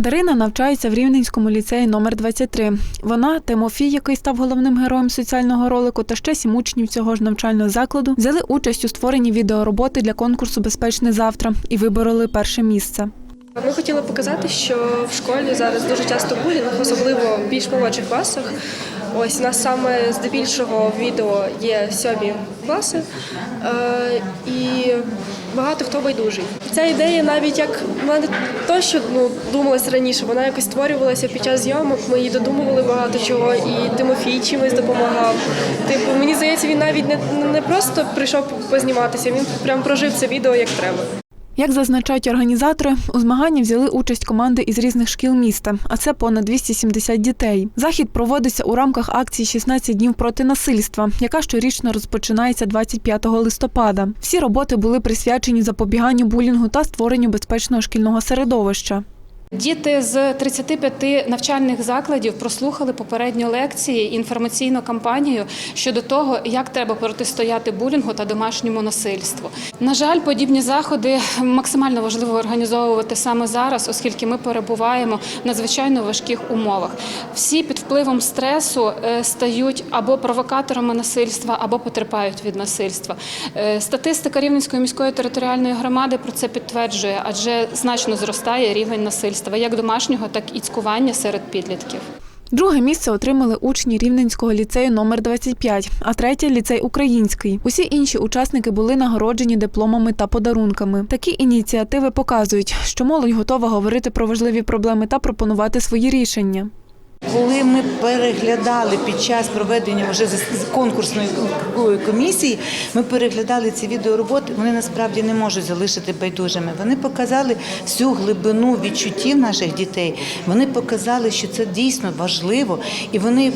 Дарина навчається в Рівненському ліцеї номер 23. Вона, Тимофій, який став головним героєм соціального ролику, та ще сім учнів цього ж навчального закладу взяли участь у створенні відеороботи для конкурсу Безпечне завтра і вибороли перше місце. Ми хотіли показати, що в школі зараз дуже часто булінг, особливо в більш молодших класах. Ось у нас саме здебільшого відео є сьомі класи, е, і багато хто байдужий. Ця ідея навіть як вона не то, що ну, думалася раніше, вона якось створювалася під час зйомок. Ми її додумували багато чого, і Тимофій чимось допомагав. Типу, мені здається, він навіть не, не просто прийшов позніматися, він прям прожив це відео як треба. Як зазначають організатори, у змаганні взяли участь команди із різних шкіл міста, а це понад 270 дітей. Захід проводиться у рамках акції «16 днів проти насильства, яка щорічно розпочинається 25 листопада. Всі роботи були присвячені запобіганню булінгу та створенню безпечного шкільного середовища. Діти з 35 навчальних закладів прослухали попередньо лекції, інформаційну кампанію щодо того, як треба протистояти булінгу та домашньому насильству. На жаль, подібні заходи максимально важливо організовувати саме зараз, оскільки ми перебуваємо в надзвичайно важких умовах. Всі під впливом стресу е, стають або провокаторами насильства, або потерпають від насильства. Е, Статистика Рівненської міської територіальної громади про це підтверджує, адже значно зростає рівень насильства як домашнього, так і цькування серед підлітків. Друге місце отримали учні Рівненського ліцею номер 25, а третє ліцей український. Усі інші учасники були нагороджені дипломами та подарунками. Такі ініціативи показують, що молодь готова говорити про важливі проблеми та пропонувати свої рішення. Коли ми переглядали під час проведення вже конкурсної комісії, ми переглядали ці відеороботи. Вони насправді не можуть залишити байдужими. Вони показали всю глибину відчуттів наших дітей. Вони показали, що це дійсно важливо, і вони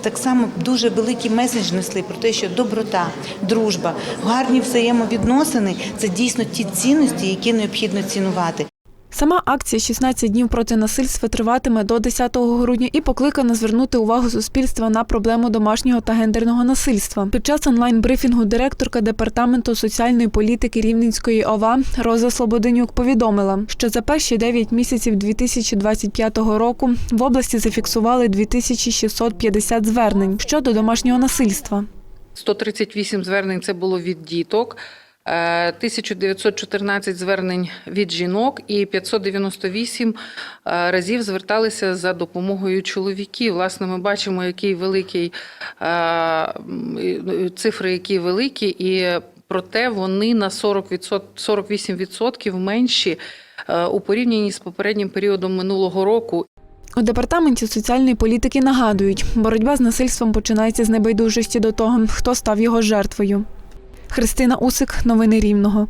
так само дуже великий меседж несли про те, що доброта, дружба, гарні взаємовідносини це дійсно ті цінності, які необхідно цінувати. Сама акція «16 днів проти насильства триватиме до 10 грудня і покликана звернути увагу суспільства на проблему домашнього та гендерного насильства. Під час онлайн-брифінгу директорка департаменту соціальної політики Рівненської ОВА Роза Слободенюк повідомила, що за перші 9 місяців 2025 року в області зафіксували 2650 звернень щодо домашнього насильства. 138 звернень це було від діток, 1914 звернень від жінок і 598 е, разів зверталися за допомогою чоловіків. Власне, ми бачимо, який великий е, цифри, які великі, і проте вони на 40%, 48% менші е, у порівнянні з попереднім періодом минулого року. У департаменті соціальної політики нагадують, боротьба з насильством починається з небайдужості до того, хто став його жертвою. Христина Усик, новини Рівного.